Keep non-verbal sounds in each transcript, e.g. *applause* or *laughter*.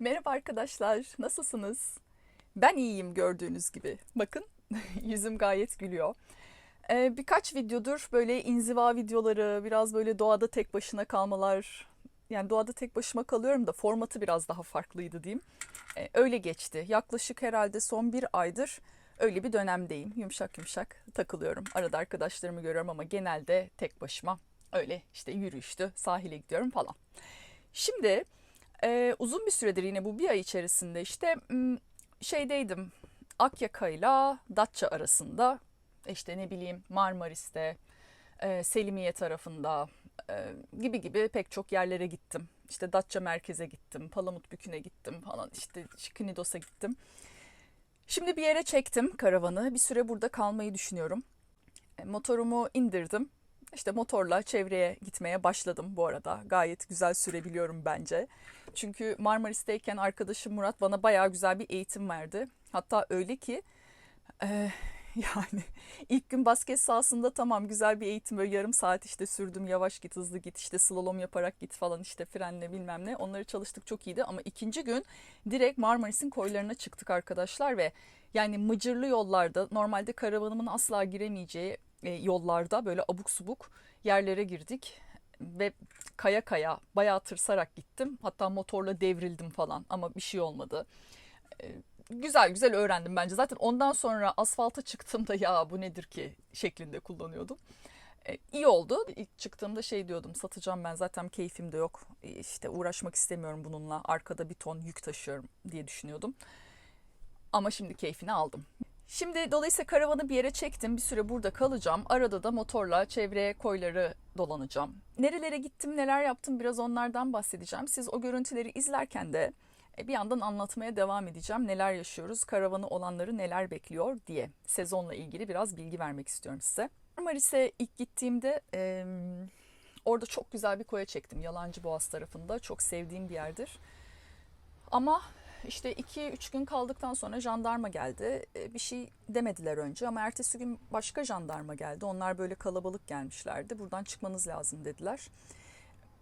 Merhaba arkadaşlar, nasılsınız? Ben iyiyim gördüğünüz gibi. Bakın *laughs* yüzüm gayet gülüyor. Ee, birkaç videodur böyle inziva videoları, biraz böyle doğada tek başına kalmalar. Yani doğada tek başıma kalıyorum da formatı biraz daha farklıydı diyeyim. Ee, öyle geçti. Yaklaşık herhalde son bir aydır öyle bir dönemdeyim. Yumuşak yumuşak takılıyorum. Arada arkadaşlarımı görüyorum ama genelde tek başıma. Öyle işte yürüyüştü, sahile gidiyorum falan. Şimdi ee, uzun bir süredir yine bu bir ay içerisinde işte şeydeydim Akyaka ile Datça arasında işte ne bileyim Marmaris'te e, Selimiye tarafında e, gibi gibi pek çok yerlere gittim. İşte Datça merkeze gittim, Palamutbükü'ne gittim falan işte Knidos'a gittim. Şimdi bir yere çektim karavanı. Bir süre burada kalmayı düşünüyorum. E, motorumu indirdim. İşte motorla çevreye gitmeye başladım bu arada. Gayet güzel sürebiliyorum bence. Çünkü Marmaris'teyken arkadaşım Murat bana bayağı güzel bir eğitim verdi. Hatta öyle ki e, *laughs* yani ilk gün basket sahasında tamam güzel bir eğitim böyle yarım saat işte sürdüm yavaş git hızlı git işte slalom yaparak git falan işte frenle bilmem ne. Onları çalıştık çok iyiydi. Ama ikinci gün direkt Marmaris'in koylarına çıktık arkadaşlar ve yani mıcırlı yollarda normalde karavanımın asla giremeyeceği e, yollarda böyle abuk subuk yerlere girdik ve kaya kaya bayağı tırsarak gittim. Hatta motorla devrildim falan ama bir şey olmadı. E, güzel güzel öğrendim bence. Zaten ondan sonra asfalta çıktığımda ya bu nedir ki şeklinde kullanıyordum. E, iyi oldu. İlk çıktığımda şey diyordum satacağım ben zaten keyfim de yok. E, işte uğraşmak istemiyorum bununla. Arkada bir ton yük taşıyorum diye düşünüyordum. Ama şimdi keyfini aldım. Şimdi dolayısıyla karavanı bir yere çektim. Bir süre burada kalacağım. Arada da motorla çevre koyları dolanacağım. Nerelere gittim, neler yaptım biraz onlardan bahsedeceğim. Siz o görüntüleri izlerken de bir yandan anlatmaya devam edeceğim. Neler yaşıyoruz, karavanı olanları neler bekliyor diye. Sezonla ilgili biraz bilgi vermek istiyorum size. Marmaris'e ilk gittiğimde e, orada çok güzel bir koya çektim. Yalancı Boğaz tarafında. Çok sevdiğim bir yerdir. Ama işte 2-3 gün kaldıktan sonra jandarma geldi. Bir şey demediler önce ama ertesi gün başka jandarma geldi. Onlar böyle kalabalık gelmişlerdi. Buradan çıkmanız lazım dediler.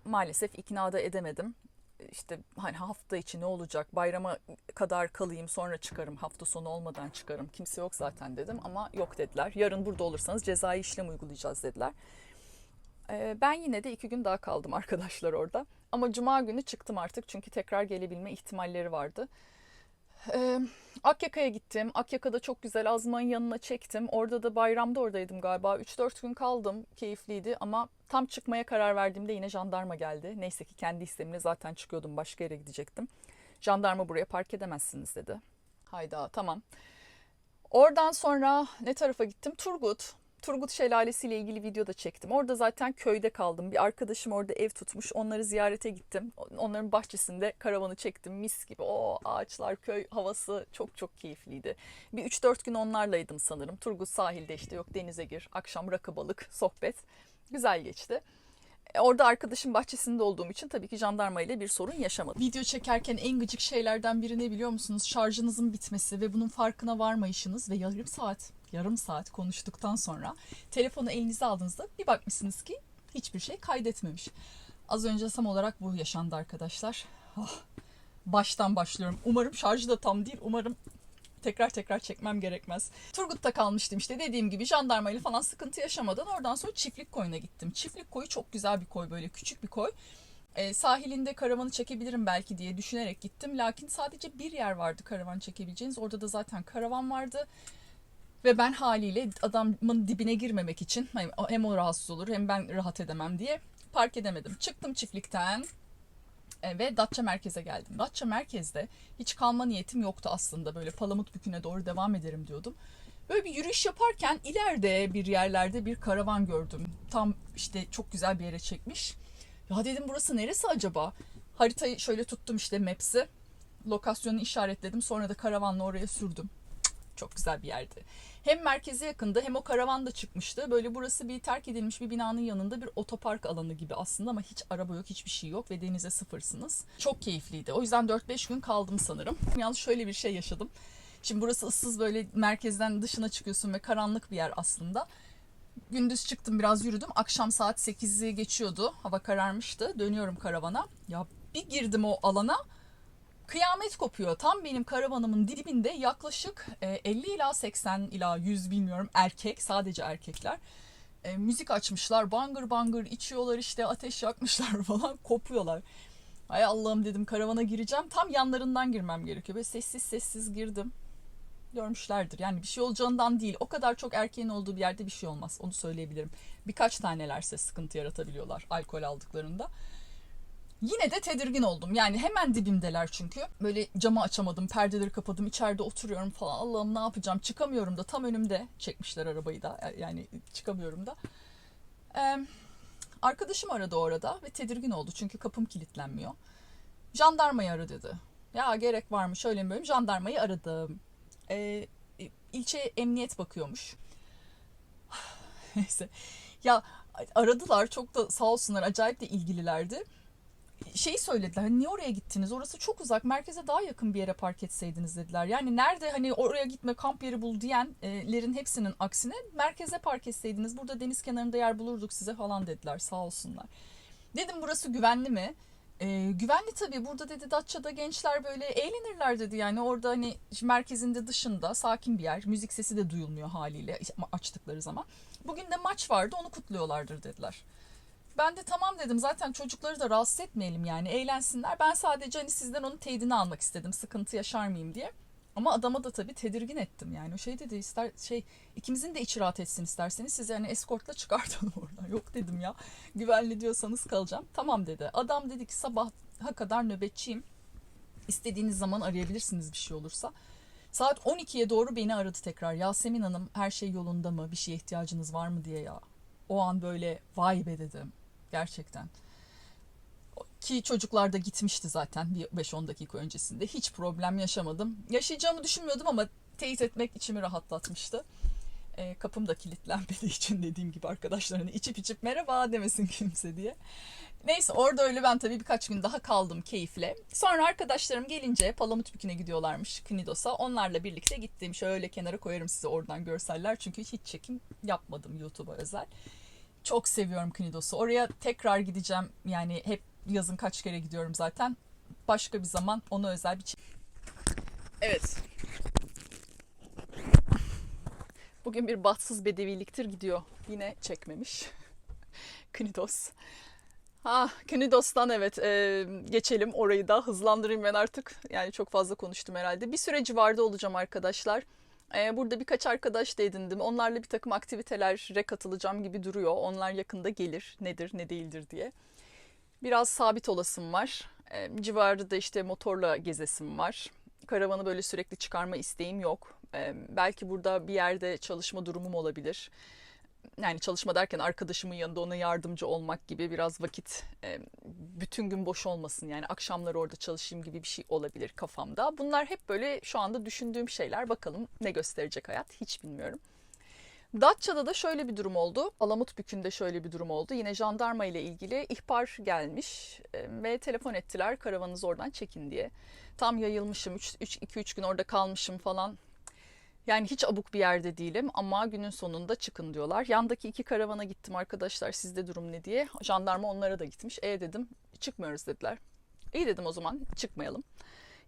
Maalesef ikna da edemedim. İşte hani hafta içi ne olacak? Bayrama kadar kalayım sonra çıkarım. Hafta sonu olmadan çıkarım. Kimse yok zaten dedim ama yok dediler. Yarın burada olursanız cezai işlem uygulayacağız dediler. Ben yine de iki gün daha kaldım arkadaşlar orada. Ama cuma günü çıktım artık çünkü tekrar gelebilme ihtimalleri vardı. Ee, Akyaka'ya gittim. Akyaka'da çok güzel Azma'nın yanına çektim. Orada da bayramda oradaydım galiba. 3-4 gün kaldım. Keyifliydi ama tam çıkmaya karar verdiğimde yine jandarma geldi. Neyse ki kendi istemimle zaten çıkıyordum. Başka yere gidecektim. Jandarma buraya park edemezsiniz dedi. Hayda tamam. Oradan sonra ne tarafa gittim? Turgut. Turgut Şelalesi ile ilgili video da çektim. Orada zaten köyde kaldım. Bir arkadaşım orada ev tutmuş. Onları ziyarete gittim. Onların bahçesinde karavanı çektim. Mis gibi. O ağaçlar, köy havası çok çok keyifliydi. Bir 3-4 gün onlarlaydım sanırım. Turgut sahilde işte yok denize gir, akşam rakı balık, sohbet. Güzel geçti. Orada arkadaşım bahçesinde olduğum için tabii ki jandarma ile bir sorun yaşamadım. Video çekerken en gıcık şeylerden biri ne biliyor musunuz? Şarjınızın bitmesi ve bunun farkına varmayışınız ve yarım saat yarım saat konuştuktan sonra telefonu elinize aldığınızda bir bakmışsınız ki hiçbir şey kaydetmemiş. Az önce tam olarak bu yaşandı arkadaşlar. Oh, baştan başlıyorum. Umarım şarjı da tam değil. Umarım tekrar tekrar çekmem gerekmez. Turgut'ta kalmıştım işte dediğim gibi jandarmayla falan sıkıntı yaşamadan oradan sonra çiftlik koyuna gittim. Çiftlik koyu çok güzel bir koy böyle küçük bir koy. E, sahilinde karavanı çekebilirim belki diye düşünerek gittim. Lakin sadece bir yer vardı karavan çekebileceğiniz. Orada da zaten karavan vardı. Ve ben haliyle adamın dibine girmemek için hem o rahatsız olur hem ben rahat edemem diye park edemedim. Çıktım çiftlikten e, ve Datça merkeze geldim. Datça merkezde hiç kalma niyetim yoktu aslında. Böyle Palamut Bükü'ne doğru devam ederim diyordum. Böyle bir yürüyüş yaparken ileride bir yerlerde bir karavan gördüm. Tam işte çok güzel bir yere çekmiş. Ya dedim burası neresi acaba? Haritayı şöyle tuttum işte Maps'i. Lokasyonu işaretledim. Sonra da karavanla oraya sürdüm. Çok güzel bir yerdi. Hem merkeze yakındı hem o karavan da çıkmıştı. Böyle burası bir terk edilmiş bir binanın yanında bir otopark alanı gibi aslında ama hiç araba yok, hiçbir şey yok ve denize sıfırsınız. Çok keyifliydi. O yüzden 4-5 gün kaldım sanırım. Yalnız şöyle bir şey yaşadım. Şimdi burası ıssız böyle merkezden dışına çıkıyorsun ve karanlık bir yer aslında. Gündüz çıktım biraz yürüdüm. Akşam saat 8'i geçiyordu. Hava kararmıştı. Dönüyorum karavana. Ya bir girdim o alana Kıyamet kopuyor. Tam benim karavanımın dibinde yaklaşık e, 50 ila 80 ila 100 bilmiyorum erkek sadece erkekler. E, müzik açmışlar bangır bangır içiyorlar işte ateş yakmışlar *laughs* falan kopuyorlar. Ay Allah'ım dedim karavana gireceğim. Tam yanlarından girmem gerekiyor. Böyle sessiz sessiz girdim. Görmüşlerdir. Yani bir şey olacağından değil. O kadar çok erkeğin olduğu bir yerde bir şey olmaz. Onu söyleyebilirim. Birkaç tanelerse sıkıntı yaratabiliyorlar alkol aldıklarında. Yine de tedirgin oldum. Yani hemen dibimdeler çünkü. Böyle camı açamadım, perdeleri kapadım, içeride oturuyorum falan. Allah'ım ne yapacağım? Çıkamıyorum da tam önümde çekmişler arabayı da. Yani çıkamıyorum da. Ee, arkadaşım aradı orada ve tedirgin oldu çünkü kapım kilitlenmiyor. Jandarmayı ara dedi. Ya gerek var mı şöyle mi böyle mi? Jandarmayı aradım. Ee, ilçe emniyet bakıyormuş. *sighs* Neyse. Ya aradılar çok da sağ olsunlar acayip de ilgililerdi şeyi söylediler. Hani niye oraya gittiniz? Orası çok uzak. Merkeze daha yakın bir yere park etseydiniz dediler. Yani nerede hani oraya gitme kamp yeri bul diyenlerin hepsinin aksine merkeze park etseydiniz burada deniz kenarında yer bulurduk size falan dediler. Sağ olsunlar. Dedim burası güvenli mi? Ee, güvenli tabii. Burada dedi Datça'da gençler böyle eğlenirler dedi. Yani orada hani merkezinde dışında sakin bir yer. Müzik sesi de duyulmuyor haliyle açtıkları zaman. Bugün de maç vardı onu kutluyorlardır dediler. Ben de tamam dedim zaten çocukları da rahatsız etmeyelim yani eğlensinler. Ben sadece hani sizden onun teyidini almak istedim sıkıntı yaşar mıyım diye. Ama adama da tabii tedirgin ettim yani. O şey dedi ister şey ikimizin de içi rahat etsin isterseniz sizi hani eskortla çıkartalım *laughs* oradan. Yok dedim ya güvenli diyorsanız kalacağım. Tamam dedi. Adam dedi ki sabaha kadar nöbetçiyim. İstediğiniz zaman arayabilirsiniz bir şey olursa. Saat 12'ye doğru beni aradı tekrar. Yasemin Hanım her şey yolunda mı? Bir şeye ihtiyacınız var mı diye ya. O an böyle vay be dedim. Gerçekten. Ki çocuklar da gitmişti zaten bir 5-10 dakika öncesinde. Hiç problem yaşamadım. Yaşayacağımı düşünmüyordum ama teyit etmek içimi rahatlatmıştı. E, kapım da kilitlenmediği için dediğim gibi arkadaşlarına içip içip merhaba demesin *laughs* kimse diye. Neyse orada öyle ben tabii birkaç gün daha kaldım keyifle. Sonra arkadaşlarım gelince Palamutbükü'ne gidiyorlarmış Knidos'a. Onlarla birlikte gittim. Şöyle kenara koyarım size oradan görseller. Çünkü hiç çekim yapmadım YouTube'a özel. Çok seviyorum Knidos'u. Oraya tekrar gideceğim. Yani hep yazın kaç kere gidiyorum zaten. Başka bir zaman ona özel bir Evet. Bugün bir bahtsız bedeviliktir gidiyor. Yine çekmemiş. *laughs* Knidos. Ha, Knidos'tan evet e, geçelim orayı da hızlandırayım ben artık. Yani çok fazla konuştum herhalde. Bir süre civarda olacağım arkadaşlar. Ee, burada birkaç arkadaş da edindim. Onlarla bir takım aktivitelere katılacağım gibi duruyor. Onlar yakında gelir. Nedir ne değildir diye. Biraz sabit olasım var. Ee, civarda da işte motorla gezesim var. Karavanı böyle sürekli çıkarma isteğim yok. Ee, belki burada bir yerde çalışma durumum olabilir yani çalışma derken arkadaşımın yanında ona yardımcı olmak gibi biraz vakit e, bütün gün boş olmasın yani akşamları orada çalışayım gibi bir şey olabilir kafamda. Bunlar hep böyle şu anda düşündüğüm şeyler bakalım ne gösterecek hayat hiç bilmiyorum. Datça'da da şöyle bir durum oldu. Alamutbükü'nde şöyle bir durum oldu. Yine jandarma ile ilgili ihbar gelmiş e, ve telefon ettiler karavanınız oradan çekin diye. Tam yayılmışım 2-3 gün orada kalmışım falan yani hiç abuk bir yerde değilim ama günün sonunda çıkın diyorlar. Yandaki iki karavana gittim arkadaşlar sizde durum ne diye. Jandarma onlara da gitmiş. E dedim çıkmıyoruz dediler. İyi dedim o zaman çıkmayalım.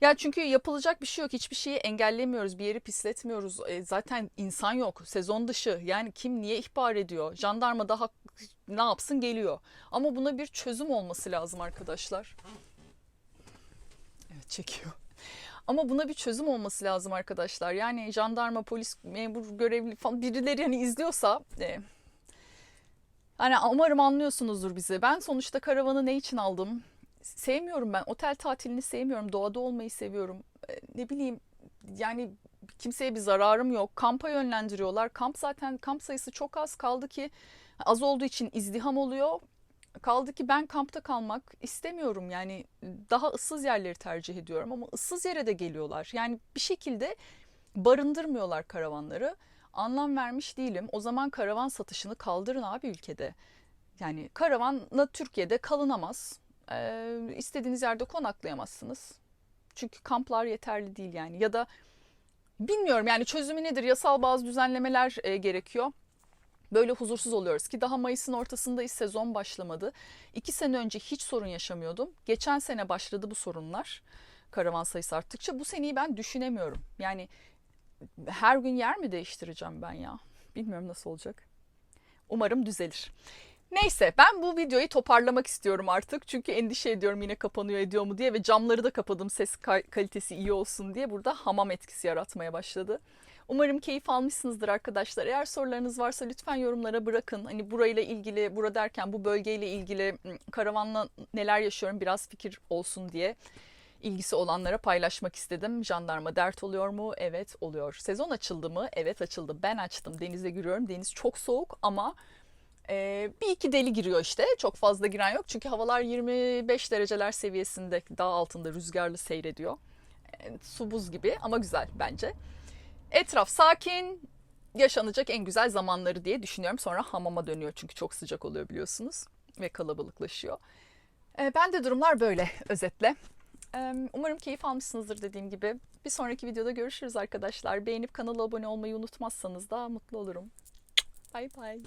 Ya çünkü yapılacak bir şey yok. Hiçbir şeyi engellemiyoruz. Bir yeri pisletmiyoruz. E, zaten insan yok. Sezon dışı. Yani kim niye ihbar ediyor? Jandarma da hak, ne yapsın geliyor. Ama buna bir çözüm olması lazım arkadaşlar. Evet çekiyor. Ama buna bir çözüm olması lazım arkadaşlar. Yani jandarma, polis, memur, görevli falan birileri hani izliyorsa e, hani umarım anlıyorsunuzdur bizi. Ben sonuçta karavanı ne için aldım? Sevmiyorum ben. Otel tatilini sevmiyorum. Doğada olmayı seviyorum. E, ne bileyim yani kimseye bir zararım yok. Kampa yönlendiriyorlar. Kamp zaten kamp sayısı çok az kaldı ki az olduğu için izdiham oluyor. Kaldı ki ben kampta kalmak istemiyorum. Yani daha ıssız yerleri tercih ediyorum ama ıssız yere de geliyorlar. Yani bir şekilde barındırmıyorlar karavanları. Anlam vermiş değilim. O zaman karavan satışını kaldırın abi ülkede. Yani karavanla Türkiye'de kalınamaz. Ee, istediğiniz yerde konaklayamazsınız. Çünkü kamplar yeterli değil yani. Ya da bilmiyorum yani çözümü nedir? Yasal bazı düzenlemeler e, gerekiyor. Böyle huzursuz oluyoruz ki daha Mayıs'ın ortasındayız sezon başlamadı. İki sene önce hiç sorun yaşamıyordum. Geçen sene başladı bu sorunlar. karavan sayısı arttıkça. Bu seneyi ben düşünemiyorum. Yani her gün yer mi değiştireceğim ben ya? Bilmiyorum nasıl olacak. Umarım düzelir. Neyse ben bu videoyu toparlamak istiyorum artık. Çünkü endişe ediyorum yine kapanıyor ediyor mu diye ve camları da kapadım ses ka- kalitesi iyi olsun diye. Burada hamam etkisi yaratmaya başladı. Umarım keyif almışsınızdır arkadaşlar. Eğer sorularınız varsa lütfen yorumlara bırakın. Hani burayla ilgili, bura derken bu bölgeyle ilgili karavanla neler yaşıyorum biraz fikir olsun diye ilgisi olanlara paylaşmak istedim. Jandarma dert oluyor mu? Evet oluyor. Sezon açıldı mı? Evet açıldı. Ben açtım. Denize giriyorum. Deniz çok soğuk ama ee, bir iki deli giriyor işte. Çok fazla giren yok. Çünkü havalar 25 dereceler seviyesinde dağ altında rüzgarlı seyrediyor. Ee, su buz gibi ama güzel bence. Etraf sakin. Yaşanacak en güzel zamanları diye düşünüyorum. Sonra hamama dönüyor çünkü çok sıcak oluyor biliyorsunuz. Ve kalabalıklaşıyor. Ee, ben de durumlar böyle *laughs* özetle. Ee, Umarım keyif almışsınızdır dediğim gibi. Bir sonraki videoda görüşürüz arkadaşlar. Beğenip kanala abone olmayı unutmazsanız da mutlu olurum. Bay bay.